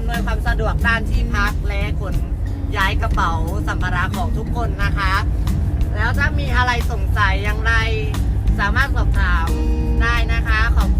อำนวยความสะดวกด้านที่พักและขนย้ายกระเป๋าสัมภาระของทุกคนนะคะ แล้วถ้ามีอะไรสงสัยอย่างไร สามารถสอบถามได้นะคะขอบคุณ